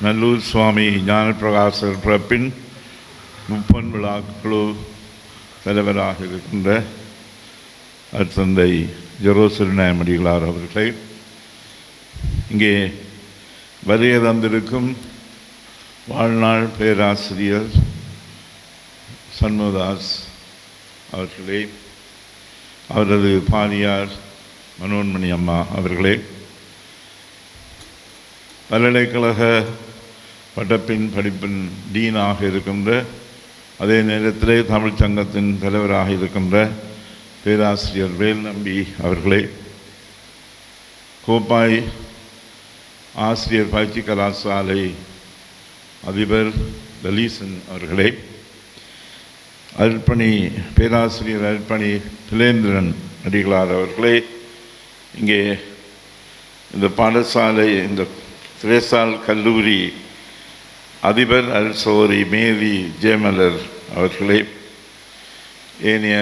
நல்லூர் சுவாமி ஞானப்பிரகாசர் பிறப்பின் முப்பன் விழா குழு தலைவராக இருக்கின்ற அத்தந்தை ஜெரோசரிநாயமடிகளார் அவர்களை இங்கே வருகை தந்திருக்கும் வாழ்நாள் பேராசிரியர் சண்முகதாஸ் அவர்களே அவரது பாரியார் மனோன்மணி அம்மா அவர்களே பல்கலைக்கழக பட்டப்பின் படிப்பின் டீனாக இருக்கின்ற அதே நேரத்திலே தமிழ்ச் சங்கத்தின் தலைவராக இருக்கின்ற பேராசிரியர் வேல் நம்பி அவர்களே கோப்பாய் ஆசிரியர் பயிற்சி கலாசாலை அதிபர் தலீசன் அவர்களே அர்ப்பணி பேராசிரியர் அர்ப்பணி திலேந்திரன் அடிகளார் அவர்களே இங்கே இந்த பாடசாலை இந்த திரேசால் கல்லூரி அதிபர் அல் சோரி மேரி ஜெயமலர் அவர்களே ஏனைய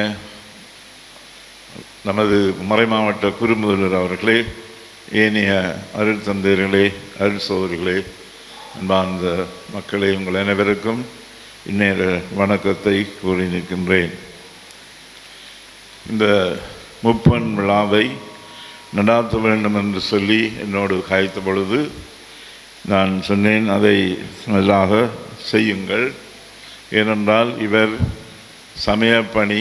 நமது மறைமாவட்ட குறுமுதலர் அவர்களே ஏனைய அருள் தந்தையர்களே அருள் சோதர்களே அன்பார்ந்த மக்களே உங்கள் அனைவருக்கும் இந்நேர வணக்கத்தை கூறி நிற்கின்றேன் இந்த முப்பன் விழாவை நடாத்த வேண்டும் என்று சொல்லி என்னோடு காய்த்த பொழுது நான் சொன்னேன் அதை நல்லாக செய்யுங்கள். ஏனென்றால் இவர் சமயப்பணி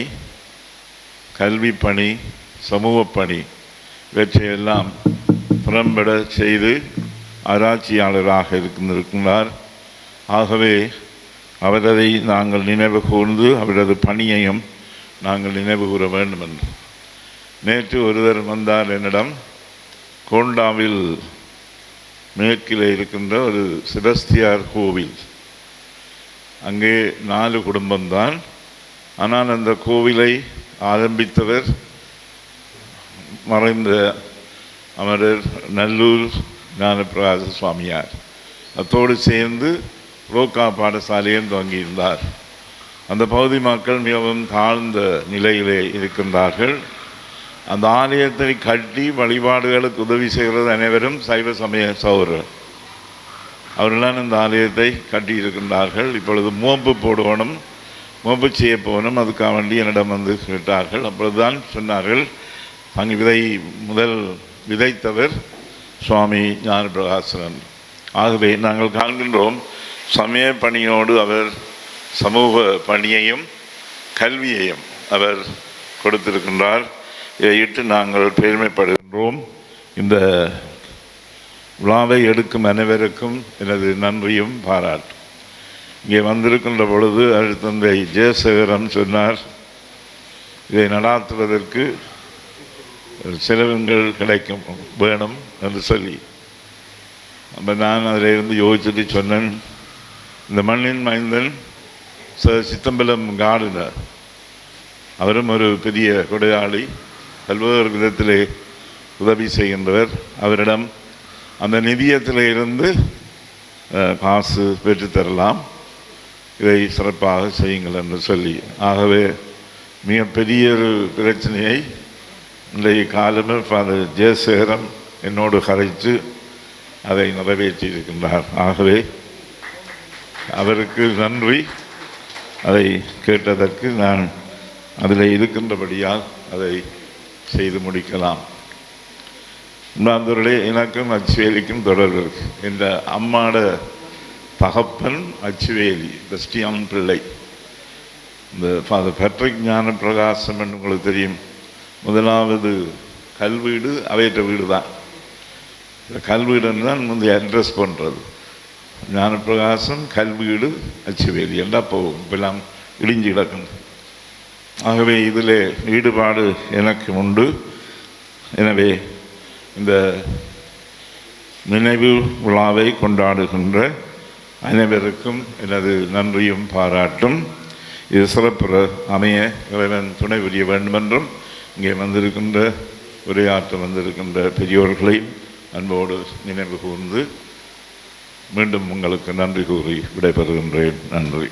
கல்வி பணி சமூக பணி இவற்றையெல்லாம் புறம்பட செய்து ஆராய்ச்சியாளராக இருக்கின்றிருக்கிறார் ஆகவே அவரதை நாங்கள் நினைவு கூர்ந்து அவரது பணியையும் நாங்கள் நினைவு கூற வேண்டும் என்று நேற்று ஒருவர் வந்தார் என்னிடம் கோண்டாவில் மேற்கில் இருக்கின்ற ஒரு செபஸ்தியார் கோவில். அங்கே நாலு குடும்பம்தான். ஆனால் அந்த கோவிலை ஆரம்பித்தவர் மறைந்த அமரர் நல்லூர் ஞானபிரகாச சுவாமியார். அத்தோடு சேர்ந்து ரோக்கா பாடசாலையும் துவங்கியிருந்தார். அந்த பகுதி மக்கள் மிகவும் தாழ்ந்த நிலையிலே இருக்கின்றார்கள். அந்த ஆலயத்தை கட்டி வழிபாடுகளுக்கு உதவி செய்கிறது அனைவரும் சைவ சமய சௌரர் அவர்களால் இந்த ஆலயத்தை கட்டியிருக்கின்றார்கள் இப்பொழுது மோம்பு போடுவனும் மோப்பு செய்ய போகணும் அதுக்காக வேண்டி என்னிடம் வந்து கேட்டார்கள். அப்பொழுதுதான் சொன்னார்கள் அங்கு விதை முதல் விதைத்தவர் சுவாமி ஞானபிரகாசனன் ஆகவே நாங்கள் காண்கின்றோம் சமய பணியோடு அவர் சமூக பணியையும் கல்வியையும் அவர் கொடுத்திருக்கின்றார். இதையிட்டு நாங்கள் பெருமைப்படுகின்றோம். இந்த விழாவை எடுக்கும் அனைவருக்கும் எனது நன்றியும் பாராட்டும். இங்கே வந்திருக்கின்ற பொழுது அழுத்தந்தை ஜெயசேகரம் சொன்னார் இதை நடாத்துவதற்கு செலவுகள் கிடைக்கும் வேணும் என்று சொல்லி. அப்போ நான் அதில் இருந்து யோசிச்சுட்டு சொன்னேன் இந்த மண்ணின் மைந்தன் ச சித்தம்பலம் கார்டனர் அவரும் ஒரு பெரிய கொடையாளி. பல்வேறு விதத்திலே உதவி செய்கின்றவர். அவரிடம் அந்த நிதியத்தில் இருந்து காசு பெற்றுத்தரலாம் இதை சிறப்பாக செய்யுங்கள் என்று சொல்லி. ஆகவே மிகப்பெரிய ஒரு பிரச்சனையை இன்றைய காலமே ஃபாதர் ஜெயசேகரம் என்னோடு கரைத்து அதை நிறைவேற்றியிருக்கின்றார். ஆகவே அவருக்கு நன்றி. அதை கேட்டதற்கு நான் அதில் இருக்கின்றபடியால் அதை செய்து முடிக்கலாம். இன்னாந்தவர்களே எனக்கும் அச்சுவேலிக்கும் தொடர்பு இருக்கு. என்ற அம்மாட தகப்பன் அச்சுவேலி கிறிஸ்டியான் பிள்ளை. இந்த ஃபாதர் பேட்ரிக் ஞான பிரகாசம் என்று உங்களுக்கு தெரியும். முதலாவது கல்வீடு அவையற்ற வீடு தான். இந்த கல்வீடுன்னு தான் முந்தைய அட்ரஸ் பண்ணுறது ஞானப்பிரகாசம் கல்வீடு அச்சுவேலி. எல்லாம் போகும் இப்பெல்லாம் இடிஞ்சு கிடக்கும் ஆகவே இதில் ஈடுபாடு எனக்கு உண்டு. எனவே இந்த நினைவு விழாவை கொண்டாடுகின்ற அனைவருக்கும் எனது நன்றியும் பாராட்டும். இது சிறப்புற அமைய இறைவன் துணை புரிய வேண்டுமென்றும் இங்கே வந்திருக்கின்ற உரையாற்ற வந்திருக்கின்ற பெரியோர்களை அன்போடு நினைவு கூர்ந்து மீண்டும் உங்களுக்கு நன்றி கூறி விடைபெறுகின்றேன். நன்றி.